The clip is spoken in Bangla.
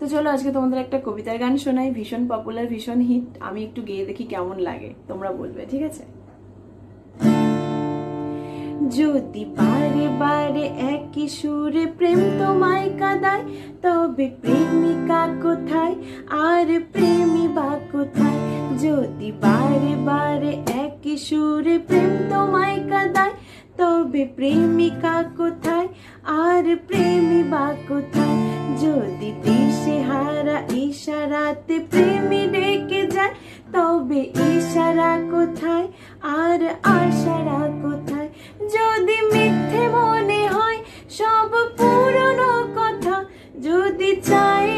তো চলো আজকে তোমাদের একটা কবিতার গান শোনাই, ভীষণ পপুলার ভীষণ হিট আমি একটু গেয়ে দেখি কেমন লাগে, তোমরা বলবে, ঠিক আছে? যদি বারে বারে একই সুরে প্রেম তোমায় কাদায়, তবে প্রেমিকা কোথায়? আর প্রেমী বা কোথায়? যদি বারে বারে একই সুরে প্রেম তোমায় কাদায়, তবে প্রেমিকা কোথায়? আর প্রেমী বা কোথায়? যদি দিশে হারা ইশারাতে প্রেমী ডেকে যায়, তবে ইশারা কোথায়? আর আশারা কোথায়? যদি মিথ্যে মনে হয়, সব পুরনো কথা যদি নি